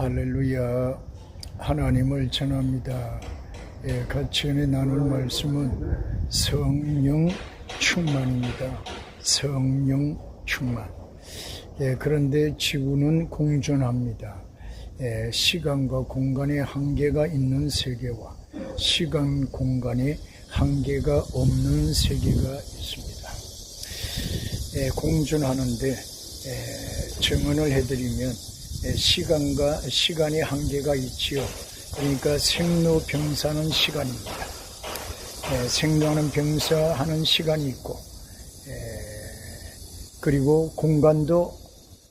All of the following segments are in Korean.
할렐루야 하나님을 전합니다. 예, 같이 은혜 나눌 말씀은 성령 충만입니다. 성령 충만. 예, 그런데 지구는 공존합니다. 예, 시간과 공간의 한계가 있는 세계와 시간 공간의 한계가 없는 세계가 있습니다. 예, 공존하는데 예, 증언을 해드리면 예, 시간과 시간의 한계가 있지요. 그러니까 생로병사는 시간입니다. 예, 생로하는 병사하는 시간이 있고 예, 그리고 공간도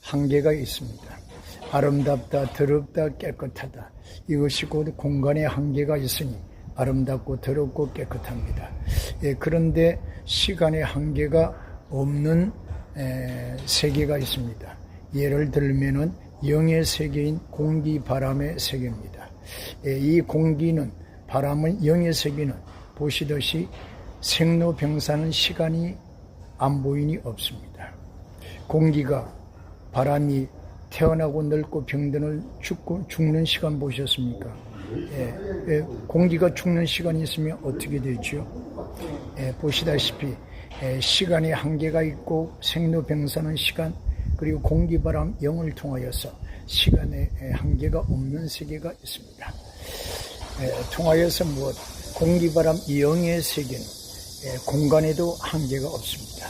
한계가 있습니다. 아름답다, 더럽다, 깨끗하다. 이것이 곧 공간의 한계가 있으니 아름답고 더럽고 깨끗합니다. 예, 그런데 시간의 한계가 없는 에, 세계가 있습니다. 예를 들면은 영의 세계인 공기, 바람의 세계입니다. 예, 이 공기는 바람은 영의 세계는 보시듯이 생로병사는 시간이 안 보이니 없습니다. 공기가 바람이 태어나고 늙고 병드는 죽고 죽는 시간 보셨습니까? 예, 예, 공기가 죽는 시간이 있으면 어떻게 되죠? 예, 보시다시피 예, 시간의 한계가 있고 생로병사는 시간 그리고 공기바람 영을 통하여서 시간의 예, 한계가 없는 세계가 있습니다. 예, 통하여서 무엇? 공기바람 영의 세계는 예, 공간에도 한계가 없습니다.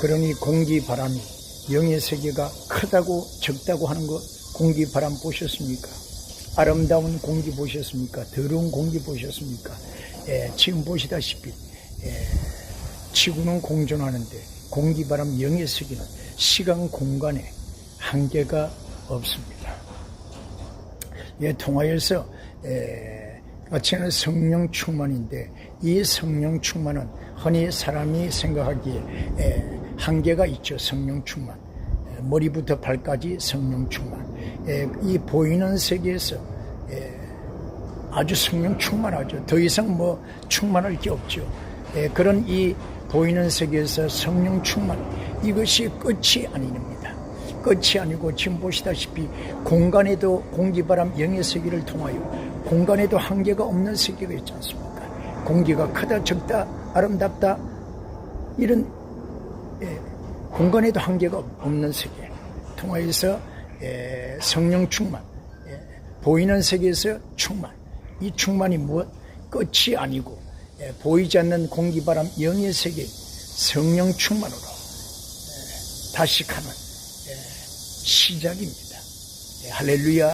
그러니 공기바람이 영의 세계가 크다고 적다고 하는 것 공기바람 보셨습니까? 아름다운 공기 보셨습니까? 더러운 공기 보셨습니까? 예, 지금 보시다시피 예, 지구는 공존하는데 공기바람 영의 세계는 시간 공간에 한계가 없습니다. 예, 통하여서 예, 마치는 성령 충만인데 이 성령 충만은 흔히 사람이 생각하기에 예, 한계가 있죠. 성령 충만. 예, 머리부터 발까지 성령 충만. 예, 이 보이는 세계에서 예, 아주 성령 충만하죠. 더 이상 뭐 충만할 게 없죠. 예, 그런 이 보이는 세계에서 성령 충만 이것이 끝이 아닙니다. 끝이 아니고 지금 보시다시피 공간에도 공기바람 영의 세계를 통하여 공간에도 한계가 없는 세계가 있지 않습니까? 공기가 크다 적다 아름답다 이런 예, 공간에도 한계가 없는 세계 통하여서 예, 성령 충만 예, 보이는 세계에서 충만 이 충만이 무엇 끝이 아니고 예, 보이지 않는 공기바람 영의 세계 성령 충만으로 예, 다시 가는 예, 시작입니다. 예, 할렐루야.